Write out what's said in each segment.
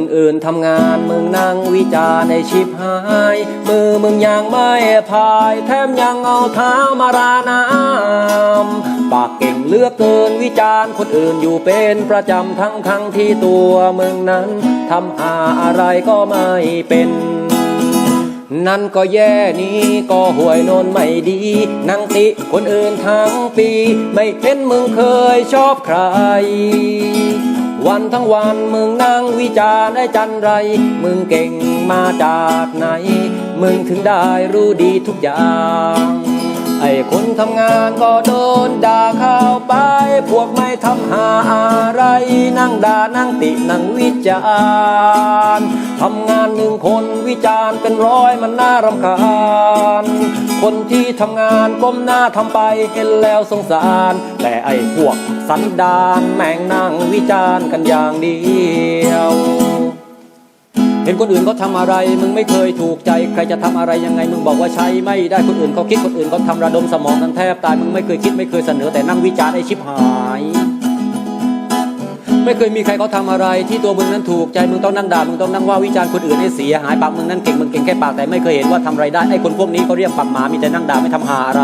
คนอื่นทำงานมึงนั่งวิจารณ์ในชิบหาย มือมึงยังไม่พาย แถมยังเอาเท้ามาราน้ำปากเก่งเลือกเกินวิจารณ์คนอื่นอยู่เป็นประจำทั้งทั้งที่ตัวมึงนั้นทำหาอะไรก็ไม่เป็นนั่นก็แย่นี้ก็ห่วยโนนไม่ดีนั่งติคนอื่นทั้งปี ไม่เห็นมึงเคยชอบใคร วันทั้งวันมึงนั่งวิจารณ์ได้จันไร มึงเก่งมาจากไหน มึงถึงได้รู้ดีทุกอย่าง ไอ้คนทำงานก็โดนด่าเข้าไป พวกไม่ทำหาอะไร นั่งด่านั่งตินั่งวิจารณ์ทำงานหนึ่งคนวิจารณ์เป็นร้อยมันน่ารำคาญ คนที่ทำงานก้มหน้าทำไปเห็นแล้วสงสาร แต่ไอ้พวกสันดานแม่งนั่งวิจารณ์กันอย่างเดียวเห็นคนอื่นเขาทำอะไร มึงไม่เคยถูกใจ ใครจะทำอะไรยังไง มึงบอกว่าใช้ไม่ได้คนอื่นเขาคิดคนอื่นเขาทำระดมสมองกันแทบตาย มึงไม่เคยคิดไม่เคยเสนอแต่นั่งวิจารณ์ไอ้ชิบหาย ไม่เคยมีใครเขาทำอะไร ที่ตัวมึงนั้นถูกใจมึงต้องนั่งด่ามึงต้องนั่งว่าวิจารณ์คนอื่นให้เสียหายปากมึงนั้นเก่งมึงเก่งแค่ปากแต่ไม่เคยเห็นว่าทำอะไรได้ไอ้คนพวกนี้เขาเรียกปากหมามีแต่นั่งด่าไม่ทำหาอะไร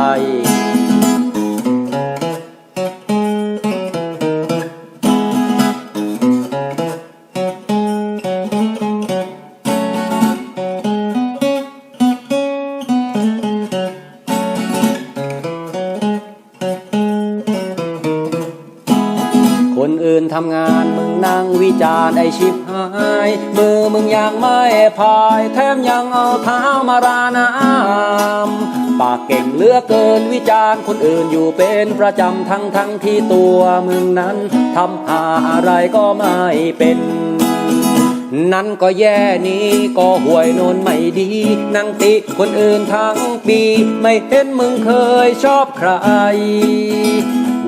ทำงานมึงนั่งวิจารณ์ไอชิบหายมือมึงยังไม่พายแถมยังเอาเท้ามาราน้ำปากเก่งเลือกเกินวิจารณ์คนอื่นอยู่เป็นประจำทั้งทั้งที่ตัวมึงนั้นทำหาอะไรก็ไม่เป็นนั่นก็แย่นี้ก็ห่วยโนนไม่ดีนั่งติคนอื่นทั้งปี ไม่เห็นมึงเคยชอบใคร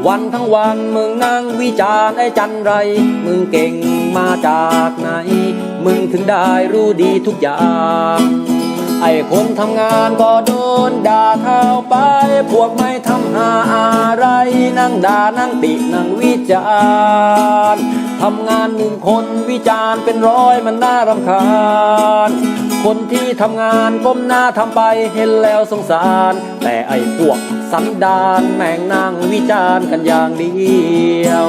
วันทั้งวันมึงนั่งวิจารณ์ไอ้จันไร มึงเก่งมาจากไหน มึงถึงได้รู้ดีทุกอย่าง ไอ้คนทำงานก็โดนด่าเข้าไป พวกไม่ทำหาอะไร นั่งด่านั่งตินั่งวิจารณ์ทำงานหนึ่งคนวิจารณ์เป็นร้อยมันน่ารำคาญ คนที่ทำงานก้มหน้าทำไปเห็นแล้วสงสาร แต่ไอ้พวกสันดานแม่งนั่งวิจารณ์กันอย่างเดียว